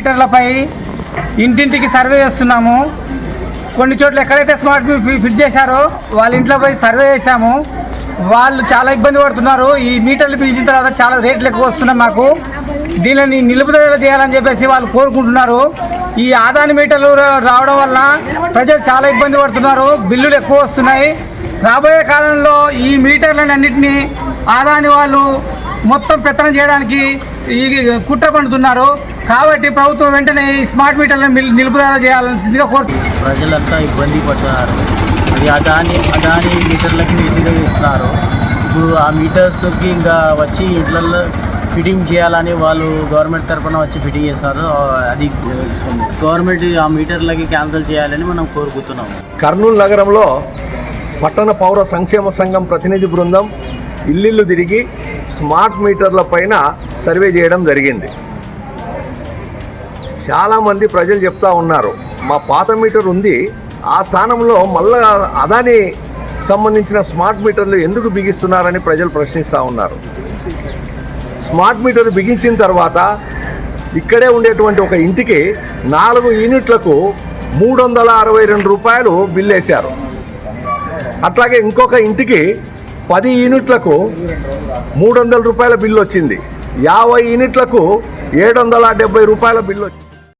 మీటర్లపై ఇంటింటికి సర్వే చేస్తున్నాము. కొన్ని చోట్ల ఎక్కడైతే స్మార్ట్ మీటర్ ఫిట్ చేశారో వాళ్ళ ఇంట్లో పోయి సర్వే చేశాము. వాళ్ళు చాలా ఇబ్బంది పడుతున్నారు. ఈ మీటర్లు పిలిచిన తర్వాత చాలా రేట్లు ఎక్కువ వస్తున్నాయి మాకు. దీనిని నిలుపుదల చేయాలని చెప్పేసి వాళ్ళు కోరుకుంటున్నారు. ఈ ఆదాని మీటర్లు రావడం వల్ల ప్రజలు చాలా ఇబ్బంది పడుతున్నారు. బిల్లులు ఎక్కువ వస్తున్నాయి. రాబోయే కాలంలో ఈ మీటర్లను అన్నింటినీ ఆదాని వాళ్ళు మొత్తం పెత్తనం చేయడానికి ఈ కుట్ర పండుతున్నారు. కాబట్టి ప్రభుత్వం వెంటనే ఈ స్మార్ట్ మీటర్లను నిల్- నిలుపుదల చేయాల్సిందిగా కోరుతున్నారు ప్రజలంతా ఇబ్బంది పడుతున్నారు అది అదాని అదాని మీటర్లకి నిధులు ఇస్తున్నారు ఇప్పుడు ఆ మీటర్స్కి ఇంకా వచ్చి ఇళ్ళల్లో ఫిట్టింగ్ చేయాలని వాళ్ళు గవర్నమెంట్ తరఫున వచ్చి ఫిట్టింగ్ చేస్తారు. అది గవర్నమెంట్ ఆ మీటర్లకి క్యాన్సిల్ చేయాలని మనం కోరుకుంటున్నాము. కర్నూలు నగరంలో పట్టణ పౌర సంక్షేమ సంఘం ప్రతినిధి బృందం ఇల్లిల్లు తిరిగి స్మార్ట్ మీటర్ల పైన సర్వే చేయడం జరిగింది. చాలామంది ప్రజలు చెప్తా ఉన్నారు మా పాత మీటర్ ఉంది ఆ స్థానంలో మళ్ళా అదాని సంబంధించిన స్మార్ట్ మీటర్లు ఎందుకు బిగిస్తున్నారని ప్రజలు ప్రశ్నిస్తూ ఉన్నారు. స్మార్ట్ మీటర్ బిగించిన తర్వాత ఇక్కడే ఉండేటువంటి ఒక ఇంటికి నాలుగు యూనిట్లకు మూడు వందల అరవై రెండు రూపాయలు బిల్లు వేశారు అట్లాగే ఇంకొక ఇంటికి పది యూనిట్లకు మూడు వందల రూపాయల బిల్లు వచ్చింది. యాభై యూనిట్లకు ఏడు వందల డెబ్బై రూపాయల బిల్లు వచ్చింది.